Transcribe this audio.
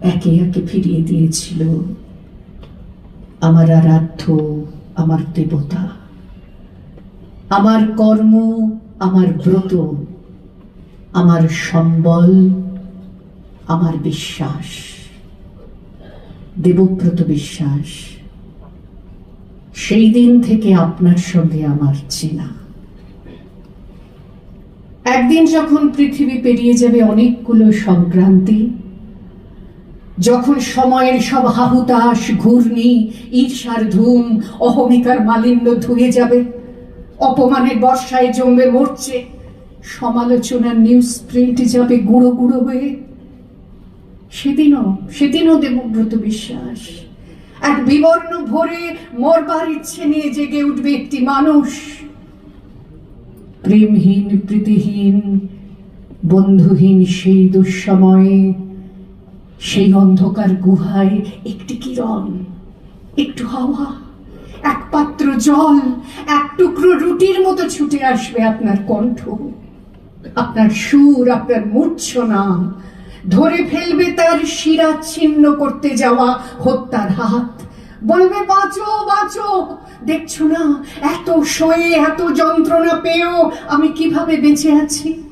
একে একে ফিরিয়ে দিয়েছিল। আমার আরাধ্য, আমার দেবতা, আমার কর্ম, আমার ব্রত, আমার সম্বল, আমার বিশ্বাস, দেবব্রত বিশ্বাস। সেই দিন থেকে আপনার সঙ্গে আমার চেনা। একদিন যখন পৃথিবী পেরিয়ে যাবে অনেকগুলো সংক্রান্তি যখন সময়ের সব হাহুতাস ঘূর্ণি, ঈর্ষার ধুম, অহমিকার মালিন্য ধুয়ে যাবে, অপমানের বর্ষায় জমবে মরছে, সমালোচনার নিউজ প্রিন্ট যাবে গুঁড়ো গুঁড়ো হয়ে। সেদিনও সেদিনও দেবব্রত বিশ্বাস। এক বিবর্ণ ভরে মরবার ইচ্ছে নিয়ে জেগে উঠবে একটি মানুষ। প্রেমহীন, প্রীতিহীন, বন্ধুহীন সেই দুঃসময়ে সেই অন্ধকার গুহায় একটি কিরণ, একটু হাওয়া, এক পাত্র জল, এক টুকরো রুটির মতো ছুটে আসবে আপনার কণ্ঠ। আপনার সুর, আপনার মূর্ছনা ধরে ফেলবে তার শিরা ছিন্ন করতে যাওয়া হত্যার হাত। বলবে, বাঁচো বাঁচো, দেখছ না, এত সয়ে এত যন্ত্রণা পেয়েও আমি কীভাবে বেঁচে আছি?